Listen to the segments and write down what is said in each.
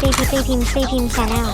ซีพีซีพิมพ์ซีพิมพ์ชาแนล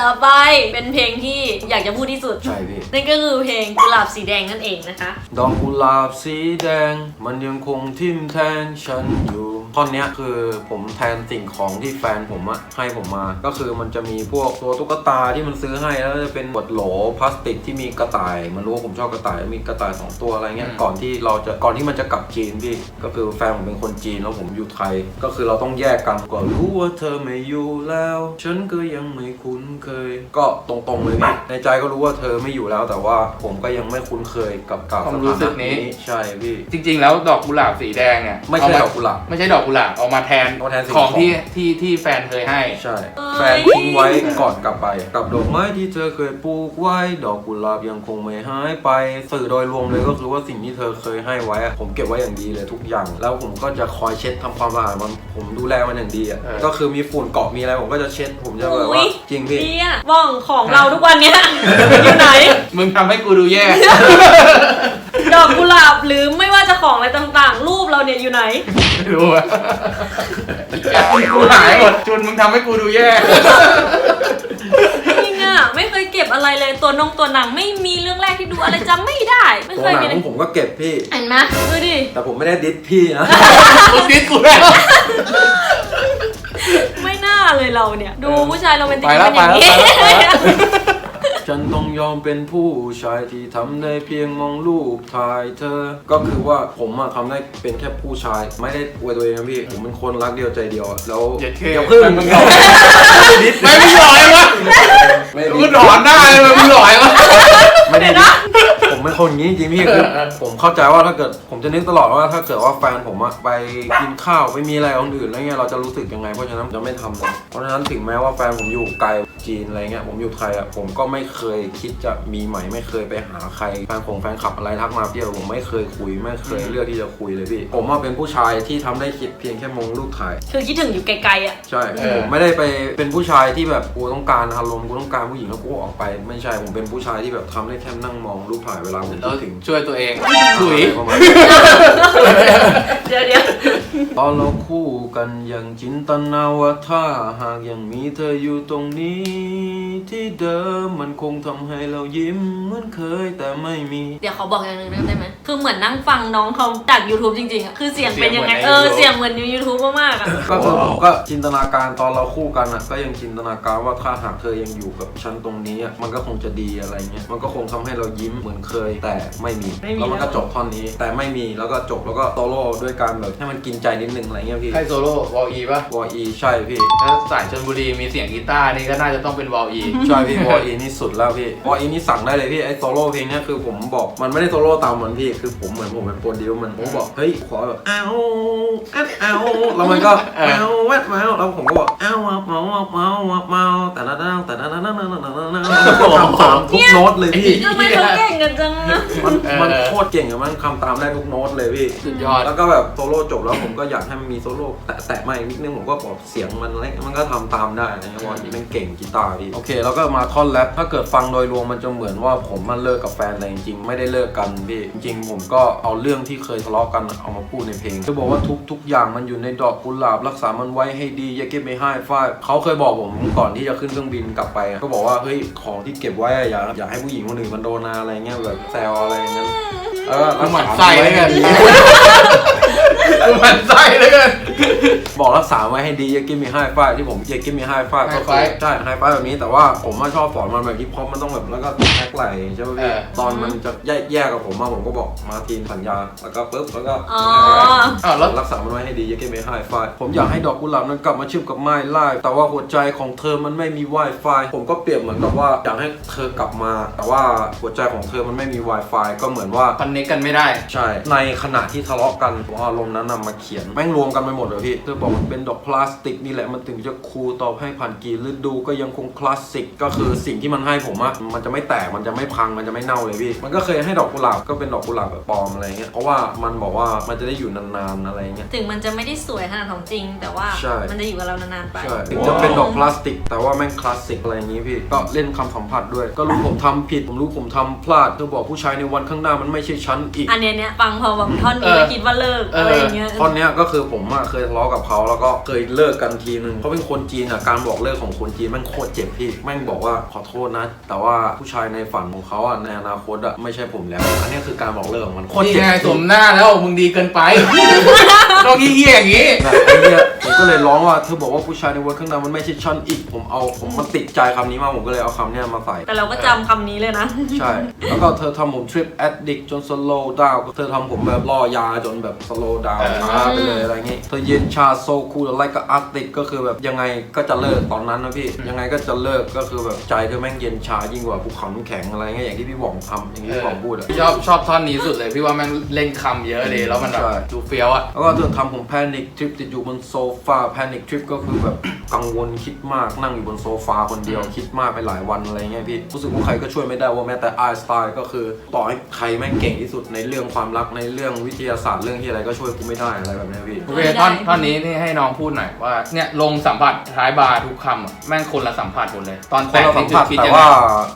ต่อไปเป็นเพลงที่อยากจะพูดที่สุด ใช่พี่ นั่นก็คือเพลงกุหลาบสีแดงนั่นเองนะคะ ดอกกุหลาบสีแดง มันยังคงทิ่มแทงฉันอยู่ ท่อนเนี้ยคือผมแทนสิ่งของที่แฟนผมอะให้ผมมา ก็คือมันจะมีพวกตัวตุ๊กตาที่มันซื้อให้แล้วจะเป็นบดโหลพลาสติกที่มีกระต่าย มันรู้ว่าผมชอบกระต่ายมีกระต่ายสองตัวอะไรเงี้ยอืมก่อนที่เราจะก่อนที่มันจะกลับจีนพี่ก็คือแฟนผมเป็นคนจีนแล้วผมอยู่ไทย ก็คือเราต้องแยกกันก็รู้ว่าเธอไม่อยู่แล้ว ฉันก็ยังไม่คุ้นเคย ก็ตรงๆเลยพี่ในใจก็รู้ว่าเธอไม่อยู่แล้ว แต่ว่าผมก็ยังไม่คุ้นเคยกับกับความรู้สึกนี้ ใช่พี่จริง ๆ แล้วดอกกุหลาบสีแดงเนี่ยไม่ใช่เาาดอกกุหลาบไม่ใช่ดอกกุหลาบเอามาแทนเอามาแทนสิ่งของของที่ที่ที่แฟนเคยให้ ใช่เอ้ยแฟนทิ้งไว้ก่อนกลับไป กับดอกไม้ที่เธอเคยปลูกไว้ ดอกกุหลาบยังคงไม่หายไป สื่อโดยรวมเลยก็คือว่าสิ่งที่เธอเคยให้ไว้อะผมเก็บไว้อย่างดีเลยทุกอย่าง แล้วผมก็จะคอยเช็ดทำความสะอาดมัน ผมดูแลมันอย่างดีอะ เออ ก็คือมีฝุ่นเกาะมีอะไรผมก็จะเช็ด ผมจะแบบว่าจริงพี่ดีอะบ้องของเราทุกวันเนี้ยอยู่ไหน มึงทำให้กูดูแย่ ดอกกุหลาบหรือไม่ว่าจะของอะไรต่างๆ รูปเราเนี่ยอยู่ไหน ดูอะกูหายหมดจุนมึงทำให้กูดูแย่ จริงอะไม่เคยเก็บอะไรเลยตัวนงตัวหนังไม่มีเรื่องแรกที่ดูอะไรจำไม่ได้ ไม่ตัวเคยหนัมีงเลยผมก็เก็บพี่ เห็นไหมดูดิแต่ผมไม่ได้ดิสพี่นะ กูดิสกูแล้ว ไม่น่าเลยเราเนี่ย ดูผู้ชายโรแมนติกไปแล้วเป็นอย่างนี้ ไปแล้วไปแล้ว ฉันต้องยอมเป็นผู้ชายที่ทำได้เพียงมองรูปถ่ายเธอ ก็คือว่าผมอะทำได้เป็นแค่ผู้ชาย ไม่ได้อวยตัวเองนะพี่ ผมเป็นคนรักเดียวใจเดียวอะแล้วเย็ดเคเดี๋ยวพึ่งไม่มึงหลอยไม่มึงหลอยวะไม่กูดิถอนได้เลยมึงหลอยวะ ไม่ได้ดิผมเป็นคนอย่างนี้จริงๆพี่คือผมเข้าใจว่าถ้าเกิดผมจะนึกตลอดว่าถ้าเกิดว่าแฟนผมอะไปกินข้าวไม่มีอะไรกับคนอื่นอะไรเงี้ยเราจะรู้สึกยังไงเพราะฉะนั้นผมจะไม่ทำเลยเพราะฉะนั้นถึงแม้ว่าแฟนผมอยู่ไกลจีนอะไรเงี้ยผมอยู่ไทยอะผมก็ไม่เคยคิดจะมีใหม่ไม่เคยไปหาใครแฟนผมแฟนคลับอะไรทักมาพี่ผมไม่เคยคุยไม่เคยเลือกที่จะคุยเลยพี่ผมว่าเป็นผู้ชายที่ทำได้คิดเพียงแค่มองรูปถ่าย คือคิดถึงอยู่ไกลๆอะใช่ผมไม่ได้ไปเป็นผู้ชายที่แบบกูต้องการอารมณ์กูต้องการผู้หญิงแล้วกูออกไป ไม่ใช่ผมเป็นผู้ชายที่แบบทำได้แค่นั่งมองรูปถ่ายเวลาผมแล้วคิดถึงช่วยตัวเองถุย ประมาณเดี๋ยวเดี๋ยว ตอนเราคู่กันอย่างจินตนาว่าถ้าหากยังมีเธออยู่ตรงนี้ ที่เดิมมันคงทำให้เรายิ้มเหมือนเคยแต่ไม่มี เดี๋ยวเขาบอกอย่างหนึ่งได้ไหม คือเหมือนนั่งฟังน้องเขาจาก YouTube จริงๆอะคือเสียงเป็นยังไง เออ เสียงเหมือนใน YouTube มากๆอะก็คือผมก็จินตนาการตอนเราคู่กันอะก็ยังจินตนาการว่าถ้าหากเธอยังอยู่กับฉันตรงนี้อะมันก็คงจะดีอะไรเงี้ยมันก็คงทำให้เรายิ้มเหมือนเคยแต่ไม่มีไม่มีแล้วมันก็แล้วจบท่อนนี้ แต่ไม่มีแล้วก็จบแล้วก็โซโล่ด้วยการแบบให้มันกินใจนิดนึงอะไรเงี้ยพี่ใครโซโล่วอลอีป่ะวออีใช่พี่ ถ้าสายชนบุรีมีเสียงกีตาร์นี่ก็น่าจะต้องเป็นวอลอี ใช่พี่วออีนี่สุดแล้วพี่วออีนี่สั่งได้เลยพี่ไอ้โซโล่เพลงเนี้ยคือผมบอกมันไม่ได้โซโล่ตามมันพี่คือผมเหมือนผมเป็นโปรดิวมันผมบอกเฮ้ยขอแบบอ้าวอ้าวอ้าวแล้วมันก็อ้าวแวดแววแล้วผมก็บอกอ้าวเมาเมาเมาเมาแต่ละดังแต่ละดังแต่ละดังแต่ละดังทำตามทุกโน้ตเลยพี่ ทำไมเขาเก่งกันจังนะมันมันโคตรเก่งอะมันคำตามได้ทุกโน้ตเลยพี่ สุดยอด แล้วก็แบบโซโล่จบแล้วผมก็อยากให้มันมีโซโล่แตะแตะมาอีกนิดนึงผมก็บอกเสียงมันอะไรมันก็ทำตามได้นะวอนี่มันเก่งกีตาร์พี่ โอเค แล้วก็มาท่อนแรปถ้าเกิดฟังโดยรวมมันจะเหมือนว่าผมมันเลิกกับแฟนแต่จริงๆ ไม่ได้เลิกกันพี่ จริงๆ ผมก็เอาเรื่องที่เคยทะเลาะกันเอามาพูดในเพลงจะบอกว่าทุกทุกอย่างมันอยู่ในดอกกุหลาบ รักษามันไว้ให้ดี อย่าเก็บไม่ให้ฝ้ายเขาเคยบอกผมก่อนที่จะขึ้นเครื่องบินกลับไปอะก็บอกว่าเฮ้ยของที่เก็บไว้อะอย่าอย่าให้ผู้หญิงคนอื่นมันโดนนะอะไรเงี้ยแบบแซวอะไรอย่างนั้นเออกูหมั่นรักไส้ษาเลยกันไว้ให้ดีกูหมัน ไส้เลยกัน บอกรักษาไว้ให้ดีอย่ากินมีไฮไฟที่ผมอย่ากินมีไฮไฟก็คือ High five ใช่ไฮไฟแบบนี้แต่ว่าผมมาชอบสอนมันแบบฮิปฮอปมันต้องแบบแล้วก็แท็กไหลใช่ไหมเอพี่อตอนมันจะแยกแยกกับผมมาผมก็บอกมาทีมสัญญาแล้วก็ปุ๊บแล้วก็ อ๋อ อ้าวแล้ว รักษามันไว้ให้ดีอย่ากินมีไฮไฟผมอยากให้ดอกกุหลาบนั้นกลับมาเชื่อมกับไม้ไล่แต่ว่าหัวใจของเธอมันไม่มี Wi-Fi ผมก็เปรียบเหมือนกับว่าอยากให้เธอกลับมา แต่ว่าหัวใจของเธอมันไม่มี Wi-Fi ก็เหมือนว่า คอนเนคกันไม่ได้ ใช่ ในขณะที่ทะเลาะกันผมเอาอารมณ์นั้นนำมาเขียน แม่งรวมกันไปหมดเลยพี่เธอบอกมันเป็นดอกพลาสติกนี่แหละมันถึงจะคูลตอบให้ผ่านกี่ฤดูก็ยังคงคลาสสิกก็คือสิ่งที่มันให้ผมอะมันจะไม่แตกมันจะไม่พังมันจะไม่เน่าเลยพี่มันก็เคยให้ดอกกุหลาบก็เป็นดอกกุหลาบแบบปลอมอะไรเงี้ยเพราะว่ามันบอกว่ามันจะได้อยู่นานๆอะไรเงี้ย ถึงมันจะไม่ได้สวยขนาดของจริง แต่ว่าใช่ มันจะอยู่กับเรานานๆไป ใช่ถึงจะเป็นดอกพลาสติก แต่ว่าแม่งคลาสสิกอะไรอย่างงี้พี่ ก็เล่นคำสัมผัสด้วย ก็รู้ผมทำผิด ผมรู้ผมทำพลาดเธอบอกผู้ชายในวันข้างหน้ามันไม่ใช่ฉันอีกอันเนี้ยเนี้ยฟังพอแบบท่อนนี้เออแล้วคิดว่าเลิกเออออะไรอย่างเงี้ย ท่อนเนี้ยก็คือผมอะเคยยทะเลาะกับเขาแล้วก็เคยเลิกกันทีนึงเขาเป็นคนจีนอะการบอกเลิกของคนจีนแม่งโคตรเจ็บพี่แม่งบอกว่าขอโทษนะ แต่ว่าผู้ชายในฝันของเขาอะในอนาคตอะไม่ใช่ผมแล้ว อันนี้คือการบอกเลิกของมันโคตรนี่เจ็บไงสมหน้าแล้วมึงดีเกินไป ต้องเหี้ยๆอย่างงี้ แบบไอ้เนี่ยผมก็เลยร้องว่าเธอบอกว่าผู้ชายในวันข้างหน้ามันไม่ใช่ชั้นอีกผมเอาผมมันติดใจคำนี้มากผมก็เลยเอาคำเนี้ยมาใส่ แต่เราก็จำคำนี้เลยนะ ใช่ แล้วก็เธอทำผมทริปแอดดิกจนสโลว์ดาวเธอทำผมแบบล่อยาจนแบบสโลว์ดาวเออช้าไปเลยอะไรเงี้ยเธอเย็นชาโซคูลไลกับอาร์ติกก็คือแบบยังไงก็จะเลิกตอนนั้นนะพี่ ยังไงก็จะเลิกก็คือแบบใจเธอแม่งเย็นชายิ่งกว่าภูเขาน้ำแข็งอะไรเงี้ยอย่างที่พี่หว่องทำอย่างที่พี่หว่องพูดอะชอบชอบท่อนนี้สุดเลย พี่ว่าแม่งเล่นคำเยอะเลยแล้วมันแบบใช่ ดูเฟี้ยวอะแล้วก็เธอทำผมแพนิคทริปติดอยู่บนโซฟาแพนิคทริปก็คือแบบ กังวลคิดมากนั่งอยู่บนโซฟาคนเดียวคิดมากไปหลายวันอะไรเงี้ยพี่รู้สึกว่าใครก็ช่วยไม่ได้ว่าแม้แต่ไอสไตล์ก็คือ ต่อให้ใครแม่งเก่งที่สุดในเรื่องความรักในเรื่องวิทยาศาสตร์เรื่องที่อะไรก็ช่วยกูไม่ได้อะไรแบบเนี้ยพี่ โอเคท่อนท่อนนี้นี่ให้น้องพูดหน่อยว่าเนี่ยลงสัมผัสท้ายบาร์ทุกคำอะแม่งคนละสัมผัสหมดเลย ตอนคนแปะเราสันี่มคือผัสคิดแต่ยังไง ว่า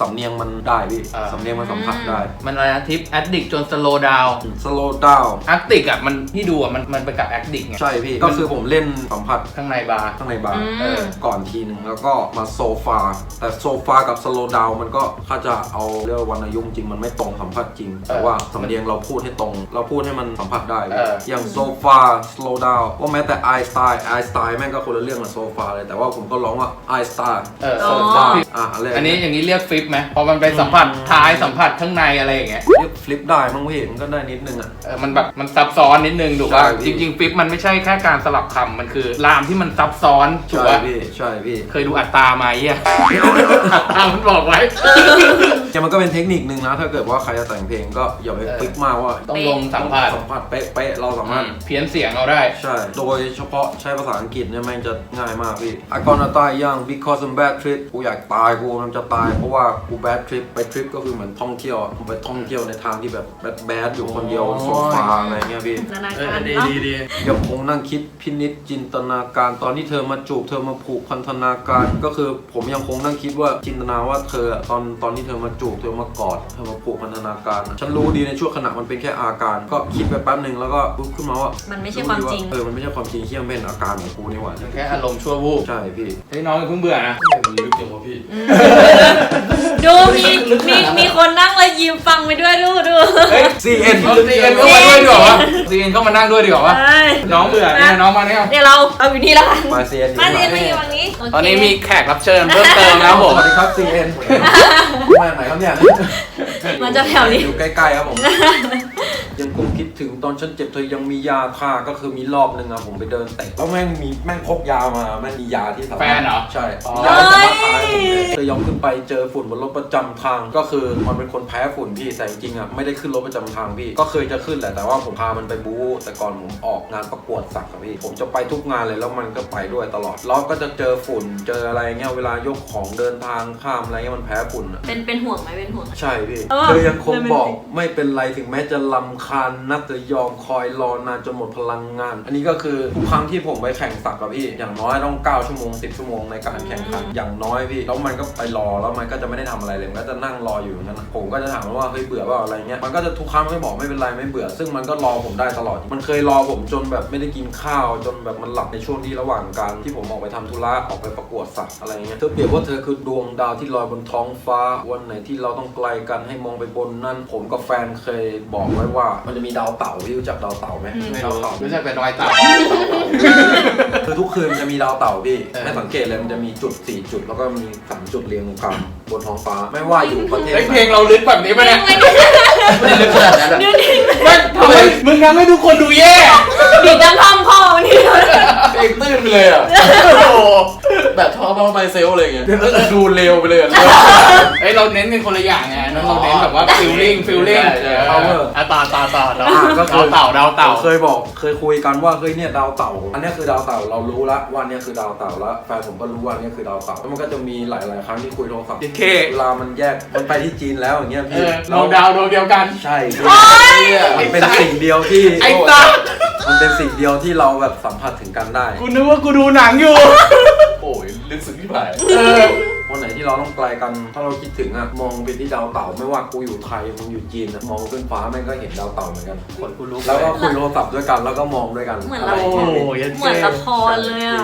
สำเนียงมันได้พี่เออ สำเนียงมันสัมผัสได้มันอะไรนะทิปแอดดิกจนสโลดาวสโลว์ดาวอาร์ติกอะมันที่ดูอะมันมันไปกับแอดดิกไงใช่พี่ก็คือผมเล่นสัมผัสข้างในบาร์ ข้างในบาร์อืม เออ ก่อนทีนึงแล้วก็มาโซฟา แต่โซฟากับสโลดาวมันก็ถ้าจะเอาเรื่องวรรณยุกต์จริงมันไม่ตรงสัมผัสจริง แต่ว่าสำเนียงเราพูดให้ตรง เราพูดให้มันสัมผัสได้ เอออย่างโซฟาสโลดาวว่าแม้แต่ไอสไตล์ไอสไตล์แม่งก็คนละเรื่องกับโซฟาเลย แต่ว่าผมก็ร้องว่าไอสไตล์เอออ๋โซอฟาอะอะไรอันนี้อย่างนี้เรียกฟลิปไหมพอมันไปสัมผัสท้ายสัมผัสข้างในอะไรอย่างเงี้ยเรียกฟลิปได้มั้งพี่มันก็ได้นิดนึงอะ เออมันแบบมันซับซ้อนนิดนึงถูกป่ะใช่พี่ จริงๆฟลิปมันไม่ใช่แค่การสลับคำมันคือรามที่มันซับซ้อนถูกใช่ป่ะพี่ใช่พี่เคยดูอัตราไหมอะ อัตรามันบอกไว้ แต่มันก็เป็นเทคนิคนึงนะ ถ้าเกิดว่าใครจะแต่งเพลงก็อย่าไปเออ ฟิกมากว่าต้องลงสัมผัสสัมผัสเป๊ะๆเราสามารถ เพี้ยนเสียงเอาได้ ใช่โดยเฉพาะใช้ภาษาอังกฤษเนี่ยแม่งจะง่ายมากพี่ I gonna die young because I'm bad trip กูอยากตายกูมันจะตายเพราะว่ากู bad trip ไปทริปก็คือเหมือนท่องเที่ยวอะไปท่องเที่ยวในทางที่แบบ bad bad อยู่คนเดียวบนโซฟาอะไรเงี้ยพี่ นานาเออการดีเนาะดีดียังคงนั่งคิดพินิจจินตนาการตอนที่เธอมาจูบเธอมาผูกพันธนาการ ก็คือผมยังคงนั่งคิดว่าจินตนาว่าเธออะตอนตอนที่เธอมาจูบเธอมากอดเธอมาผูกพันธนาการอะฉันรู้ดีในช่วงขณะมันเป็นแค่อาการ ก็คิดไปแป๊บหนึ่งแล้วก็ปุ๊บขึ้นมาว่ามันไม่ใช่ความจริง เออมันไม่ใช่ความจริงที่มันเป็นอาการของกูนี่หว่าแค่อารมณ์ชั่ววูบใช่พี่เฮ้ยน้องอย่าเพิ่งเบื่อนะมันลึกจังวะพี่ดูมีมีมีคนนั่งแล้วยิ้มฟังไปด้วยดูดูเฮ้ย CN เอาซีเอ็นเข้ามาด้วยดีกว่าวะซีเอ็นเข้ามานั่งด้วยดีกว่าวะใช่น้องเบื่อเนี่ยน้องมาเนี่ยเดี๋ยวเราเอาอยู่นี่แล้วกันมา CN มาเรียนมามาอยู่ฝั่งนี้โเคตอนนี้มีแขกรับเชิญเพิ่มเติมแล้วผมสวัสดีครับ CN มาไหนครับเนี่ยมันจะแถวนี้อยู่ใกล้ๆครับผม ยังคงคิดถึงตอนฉันเจ็บเธอยังมียาทาก็คือมีรอบนึงอะผมไปเดินเตะแล้วแม่งมีแม่งพกยามาแม่งมียาที่สามารถแฟนเหรอ ใช่อ๋อมียาที่สามารถทาให้ผมเลยเธอยอมขึ้นไปเจอฝุ่นบนรถประจำทางก็คือมันเป็นคนแพ้ฝุ่นพี่แต่จริงๆอะไม่ได้ขึ้นรถประจำทางพี่ ก็เคยจะขึ้นแหละแต่ว่าผมพามันไปบู๊แต่ก่อนผมออกงานประกวดสักอะพี่ ผมจะไปทุกงานเลยแล้วมันก็ไปด้วยตลอดแล้วก็จะเจอฝุ่นเจออะไรเงี้ยเวลายกของเดินทางข้ามอะไรเงี้ยมันแพ้ฝุ่นอะ เป็นเป็นห่วงไหมเป็นห่วงไหม ใช่พี่เออเธอยังคงเลยไม่บอกจริงไม่เป็นไรถึงแม้จะลำคาญนักเธอยอมคอยรอนานจนหมดพลังงาน อันนี้ก็คือทุกครั้งที่ผมไปแข่งสักกับพี่ อย่างน้อยต้อง 9 ชั่วโมง 10 ชั่วโมงในการแข่งขัน อย่างน้อยพี่ แล้วมันก็ไปรอ แล้วมันก็จะไม่ได้ทำอะไรเลย มันก็จะนั่งรออยู่อย่างนั้นนะผมก็จะถามมันว่าเฮ้ยเบื่อเปล่าอะไรเงี้ย มันก็จะทุกครั้งไม่บอกไม่เป็นไรไม่เบื่อ ซึ่งมันก็รอผมได้ตลอด มันเคยรอผมจนแบบไม่ได้กินข้าว จนแบบมันหลับในช่วงที่ระหว่างการที่ผมออกไปทำธุระ ออกไปประกวดสักอะไรเงี้ย เธอเปรียบว่าเธอคือดวงดาวที่ลอยบนท้องฟ้า วันไหนที่เราต้องไกลกันให้มองไปบนนั่น ผมกับแฟนเคยบอกไว้ว่ามันจะมีดาวเต่าพี่รู้จักดาวเต่าไหมอืมไม่ดาวรู้เต่ารู้จักแต่ดอยเต่า คือทุกคืนจะมีดาวเต่าพี่เออ ให้สังเกตเลยมันจะมีจุด 4 จุดแล้วก็มีสามจุดเรียงกันบนท้องฟ้าไม่ว่าอยู่ประเทศเฮ้ยไหเพลงนเราลึกแบบนี้ปะเนี่ยไม่ไม่ได้ลึกขนาดนั้นอะดูดิไม่ทำไมมึงทำให้ทุกคนดูแย่ดิดังทำพ่อวันนี้เพลงตื้นไปเลยอะโอ้โห แบบท้อบ้าไปเซลอะไรอย่างเงี้ยดูเร็วไปเลยอะ เฮ้ยเราเน้นเป็นคนละอย่างไงนั่นเราเน้นแบบว่าฟิลลิ่งฟิลลิ่งใช่ใช่เอออะต่อต่อต่อต่ออ่าก็คือดาวเต่าดาวเต่า เคยบอกเคยคุยกันว่าเฮ้ยเนี่ยดาวเต่า อันเนี้ยคือดาวเต่าเรารู้ละว่าเนี่ยคือดาวเต่าแล้วแฟนผมก็รู้ว่าเนี่ยคือดาวเต่าแล้วมันก็จะมีหลาย ๆ ครั้งที่คุยโทรศัพท์โอเคเวลามันแยกมันไปที่จีนแล้วอย่างเงี้ยเอพี่อเราดาวดวงเดียวกัน ใช่พี่เนี่ยมันเป็นสิ่งเดียวที่ไอ้ตา มันเป็น สิ่งเดียวที่เราแบบสัมผัสถึงกันได้ กูนึกว่ากูดูหนังอยู่ โอ้ยลึกซึ้งที่ผ่าน เออ วันไหนที่เราต้องไกลกัน ถ้าเราคิดถึงอะมองไปที่ดาวเต่าไม่ว่ากูอยู่ไทยมึงอยู่จีนอะมองขึ้นฟ้าแม่งก็เห็นดาวเต่าเหมือนกันคนกูรู้แล้วก็คุยโทรศัพท์ด้วยกันแล้วก็มองด้วยกันเหมือนอะไรเราอย่างโอ้เงี้ยยเหมือนละครเลยอะ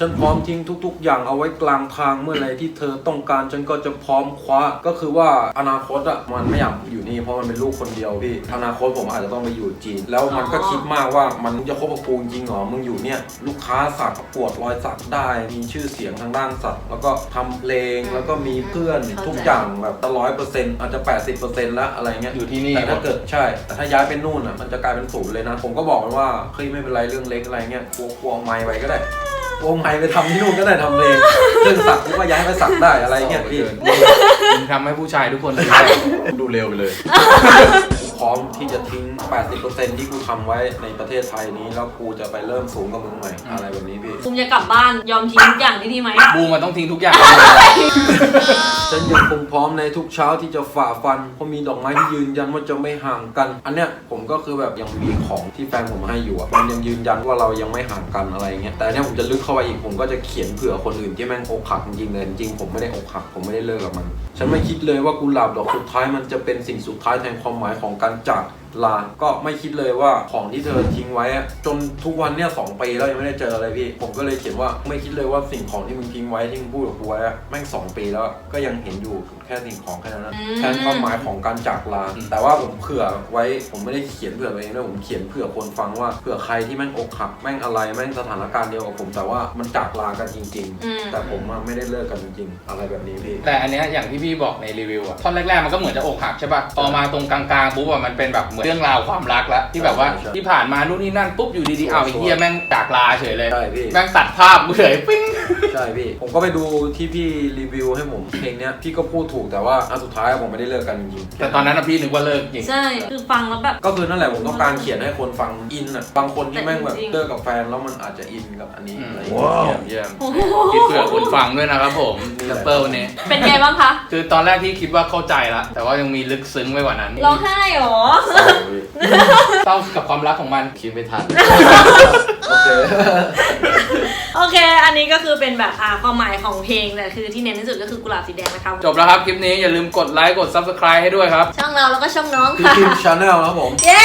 ฉันพร้อมทิ้งทุก ๆ อย่างเอาไว้กลางทางเมื่อไรที่เธอต้องการฉันก็จะพร้อมคว้าก็คือว่าอนาคตอะมันไม่อยากอยู่นี่เพราะมันเป็นลูกคนเดียวพี่อนาคตผมอาจจะต้องไปอยู่จีน แล้วมันก็คิดมากว่ามันจะคบกับกูจริงเหรอมึงอยู่เนี่ย ลูกค้าสักประกวดรอยสักได้มีชื่อเสียงทางด้านสักแล้วก็ทำเพลงแล้วก็มีเพื่อนเข้าใจ ทุกอย่างแบบร้อยเปอร์เซ็นต์อาจจะ80%แล้วอะไรเงี้ยอยู่ที่นี่ แต่ถ้าเกิดใช่แต่ถ้าย้ายเป็นนู่นอะมันจะกลายเป็นศูนย์เลยนะ ผมก็บอกมันว่าเฮ้ยไม่เป็นไรเรื่องเล็กอะไรเงี้ยกลัวกลัวไม้ไปก็ได้กลัวไม้ไปทำที่นู่นก็ได้ทำเพลงเรื่องสักกูก็ย้ายไปสักได้อะไรเงี้ยพี่ มึงทำให้ผู้ชายทุกคนดูดูเร็วไปเลยพ ร้อมที่จะทิ้ง 80%ที่กูทำไว้ในประเทศไทยนี้ แล้วกูจะไปเริ่มสูงกับมึงใหม่ อะไรแบบนี้พี่คุมจะกลับบ้านยอมทิ้งทุกอย่างที่นี่ไหม บูมมันต้องทิ้งทุกอย่าง ฉันยังคงพร้อมในทุกเช้าที่จะฝ่าฟัน เพราะมีดอกไม้ที่ยืนยันว่าจะไม่ห่างกัน อันเนี้ยผมก็คือแบบยังมีของที่แฟนผมให้อยู่อะมันยังยืนยันว่าเรายังไม่ห่างกันอะไรเงี้ย แต่อันเนี้ยผมจะลึกเข้าไปอีกผมก็จะเขียนเผื่อคนอื่นที่แม่งอกหักจริงๆเลยจริงๆผมไม่ได้อกหักผมไม่ได้เลิกกับมัน ฉันไม่คิดเลยว่ากุหลาบดอกสุดท้ายมันจะเป็นสิ่งสุดท้ายแทนความหมายของการจาก ลาก็ไม่คิดเลยว่าของที่เธอทิ้งไว้อะจนทุกวันเนี่ยสองปีแล้วยังไม่ได้เจออะไรพี่ ผมก็เลยเขียนว่าไม่คิดเลยว่าสิ่งของที่มึงทิ้งไว้ที่มึงพูดกับกูไว้อะแม่งสองปีแล้วอะก็ยังเห็นอยู่แค่สิ่งของแค่นั้นนะอืม แทนความหมายของการจากลา แต่ว่าผมเผื่อไว้ผมไม่ได้เขียนเผื่อตัวเองด้วยผมเขียนเผื่อคนฟังว่าเผื่อใครที่แม่งอกหักแม่งอะไรแม่งสถานการณ์เดียวกับผมแต่ว่ามันจากลากันจริงอืมๆแต่ผมอะไม่ได้เลิกกันจริงๆอะไรแบบนี้พี่ แต่อันเนี้ยอย่างที่พี่บอกในรีวิวอะท่อนแรกๆมันก็เหมือนจะอกหักใช่ป่ะ พอมาตรงกลางๆปุ๊บอะมันเป็นแบบเหมือนเรื่องราวความรักแล้วที่แบบว่าใช่ใช่ที่ผ่านมานู่นนี่นั่นปุ๊บอยู่ดีๆเอาไอ้เหี้ยแม่งจากลาเฉยเลยใช่พี่ แม่งตัดภาพกูเฉยปิ้ง ใช่พี่ ผมก็ไปดูที่พี่รีวิวให้ผม เพลงเนี้ยพี่ก็พูดถูกแต่ว่าอันสุดท้ายผมไม่ได้เลิกกันจริงๆแต่ตอนนั้นอะพี่นึกว่าเลิกจริง ใช่ คือฟังแล้วแบบก็คือนั่นแหละผมต้องการเขียนให้คนฟังอินอะบางคนที่แม่งแบบแต่จริงๆเลิกกับแฟนแล้วมันอาจจะอินกับอันนี้อืมอะไรอย่างเงี้ยเยี่ยมเยี่ยมคิดเผื่อคนฟังด้วยนะครับผมนี่แหแรละปเปอร์วันนี้ เป็นไงบ้างคะ คือตอนแรกที่คิดว่าเข้าใจละ แต่ว่ายังมีลึกซึ้งไปกว่านั้น ร้องไห้เหรอ เศร้ากับความรักของมัน คิดไม่ทัน โอเค โอเค อันนี้ก็คือเป็นแบบอ่าความหมายของเพลงแต่คือที่เน้นที่สุดก็คือกุหลาบสีแดงนะคะจบแล้วครับ คลิปนี้อย่าลืมกดไลค์กด Subscribe ให้ด้วยครับ ช่องเราแล้วก็ช่องน้องคือค่ะทีมชาแนลครับผม เย้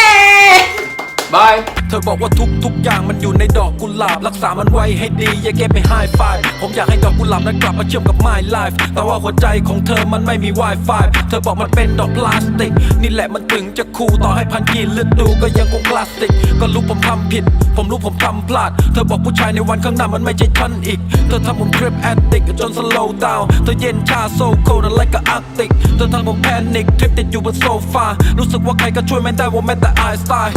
บาย เธอบอกว่าทุกทุกๆอย่างมันอยู่ในดอกกุหลาบ รักษามันไว้ให้ดี อย่าเก็บไปไฮไฟผมอยากให้ดอกกุหลาบนั้นกลับมาเชื่อมกับ my life แต่ว่าหัวใจของเธอมันไม่มี Wi-Fi เธอบอกมันเป็นดอกพลาสติก นี่แหละมันถึงจะคูลต่อให้พันกี่ฤดูก็ยังคงคลาสสิก ก็รู้ผมทำผิด ผมรู้ผมทำพลาด เธอบอกผู้ชายในวันข้างหน้ามันไม่ใช่ฉันอีก เธอทำผมทริปแอดดิกจนสโลว์ดาวเธอเย็นชาโซโคดอะไรก็อาร์ติกเธอทำผมแพนิคทริปติดอยู่บนโซฟา รู้สึกว่าใครก็ช่วยไม่ได้ว่าแม้แต่ไอสไตล์